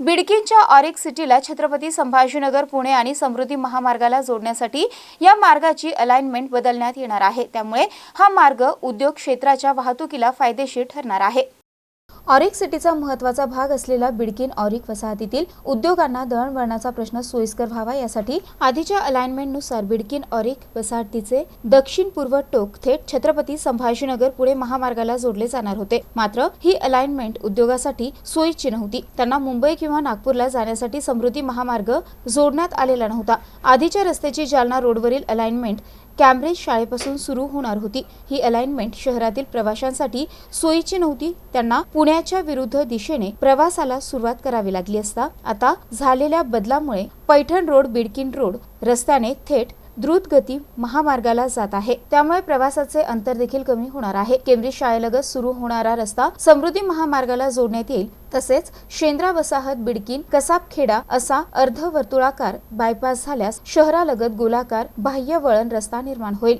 बिडकीनच्या ऑरिक सिटीला छत्रपती संभाजीनगर पुणे आणि समृद्धी महामार्गाला जोडण्यासाठी या मार्गाची अलाइनमेंट बदलण्यात येणार आहे. त्यामुळे हा मार्ग उद्योग क्षेत्राच्या वाहतुकीला फायदेशीर ठरणार आहे. ऑरिक सिटीचा महत्त्वाचा भाग असलेला बिडकीन ऑरिक वसाहतीतील उद्योगांना दळणवळणाचा प्रश्न सोयीस्कर व्हावा यासाठी आधीच्या अलाइनमेंटनुसार बिडकीन ऑरिक वसाहतीचे दक्षिण पूर्व टोक थेट छत्रपती संभाजीनगर पुढे महामार्गाला जोडले जाणार होते. मात्र ही अलाइनमेंट उद्योगासाठी सोयीची नव्हती. त्यांना मुंबई किंवा नागपूरला जाण्यासाठी समृद्धी महामार्ग जोडण्यात आलेला नव्हता. आधीच्या रस्त्याची जालना रोडवरील अलाइनमेंट कॅम्ब्रिज शाळेपासून सुरू होणार होती. ही अलाइनमेंट शहरातील प्रवाशांसाठी सोयीची नव्हती. त्यांना पुण्याच्या विरुद्ध दिशेने प्रवासाला सुरुवात करावी लागली असता आता झालेल्या बदलामुळे पैठण रोड बिडकिन रोड रस्त्याने थेट द्रुत गती महामार्गाला जात आहे. त्यामुळे प्रवासाचे अंतर देखील कमी होणार आहे. केंद्रीय शाळेलगत सुरू होणारा रस्ता समृद्धी महामार्गाला जोडण्यात येईल. तसेच शेंद्रा वसाहत बिडकीन कसाबखेडा असा अर्धवर्तुळाकार बायपास झाल्यास शहरालगत गोलाकार बाह्य वळण रस्ता निर्माण होईल.